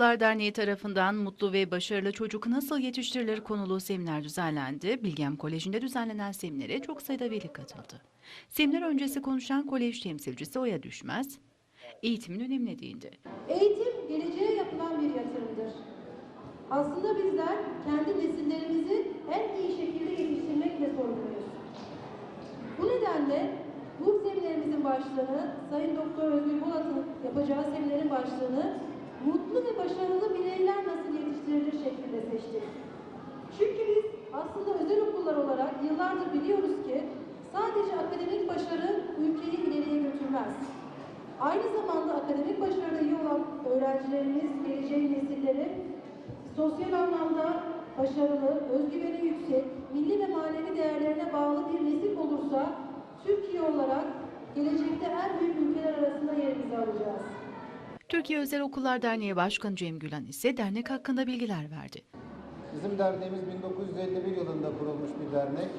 Okullar Derneği tarafından Mutlu ve Başarılı Çocuk Nasıl Yetiştirilir konulu seminer düzenlendi. Bilgem Koleji'nde düzenlenen seminere çok sayıda veli katıldı. Seminer öncesi konuşan kolej temsilcisi Oya Düşmez, eğitimin önemine değindi. Eğitim geleceğe yapılan bir yatırımdır. Aslında bizler kendi nesillerimizi en iyi şekilde yetiştirmekle sorumluyuz. Bu nedenle bu seminerimizin başlığını, Sayın Doktor Özgür Bolat'ın yapacağı seminerin başlığını mutlu ve başarılı bireyler nasıl yetiştirilir şeklinde seçtik. Çünkü biz aslında özel okullar olarak yıllardır biliyoruz ki sadece akademik başarı ülkeyi ileriye götürmez. Aynı zamanda akademik başarıda iyi olan öğrencilerimiz, geleceğin nesilleri sosyal anlamda başarılı, özgüveni yüksek, milli ve manevi değerlerine bağlı bir nesil olursa Türkiye olarak gelecekte en büyük ülkeler arasında yerimizi alacağız. Türkiye Özel Okullar Derneği Başkanı Cem Gülen ise dernek hakkında bilgiler verdi. Bizim derneğimiz 1951 yılında kurulmuş bir dernek.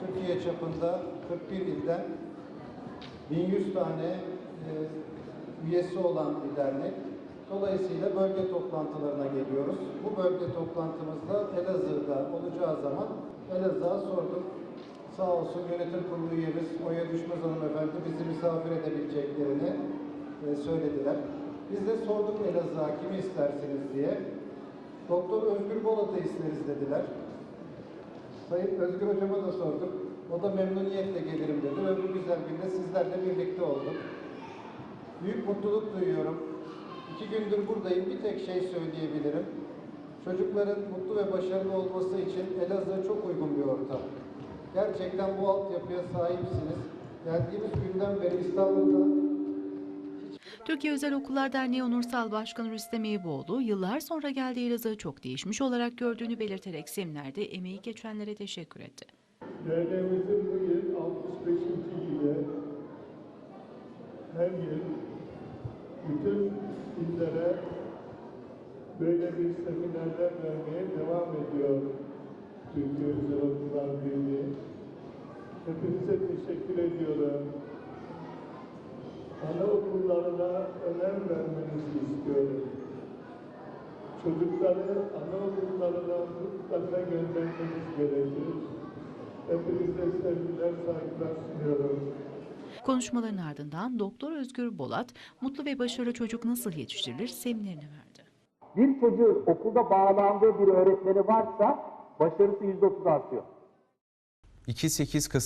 Türkiye çapında 41 ilden 1100 tane e, üyesi olan bir dernek. Dolayısıyla bölge toplantılarına geliyoruz. Bu bölge toplantımızda Elazığ'da olacağı zaman Elazığ'a sorduk. Sağ olsun yönetim kurulu üyemiz Oya Düşmez Hanımefendi bizi misafir edebileceklerini e, söylediler. Biz de sorduk Elazığ'a kimi istersiniz diye. Doktor Özgür Bolat'ı isteriz dediler. Sayın Özgür Hocama da sorduk. O da memnuniyetle gelirim dedi ve bu güzel günde sizlerle birlikte olduk. Büyük mutluluk duyuyorum. İki gündür buradayım. Bir tek şey söyleyebilirim. Çocukların mutlu ve başarılı olması için Elazığ çok uygun bir ortam. Gerçekten bu altyapıya sahipsiniz. Geldiğimiz günden beri İstanbul'da Türkiye Özel Okullar Derneği Onursal Başkanı Rüstem Eyüboğlu, yıllar sonra geldiği Elazığ'ı çok değişmiş olarak gördüğünü belirterek seminerde emeği geçenlere teşekkür etti. Derneğimizin bu yıl 65. yılı her yıl bütün illere böyle bir seminerler vermeye devam ediyor Türkiye Özel Okullar Birliği. Hepinize teşekkür ediyorum. Anaokullarına önem vermenizi istiyorum. Çocukları anaokullarına mutlaka göndermeniz gerekir. Hepinize sevgiler, saygılar sunuyorum. Konuşmaların ardından Doktor Özgür Bolat, Mutlu ve Başarılı Çocuk Nasıl Yetiştirilir seminerini verdi. Bir çocuğun okulda bağlandığı bir öğretmeni varsa başarısı %30 artıyor. 2-8 Kasım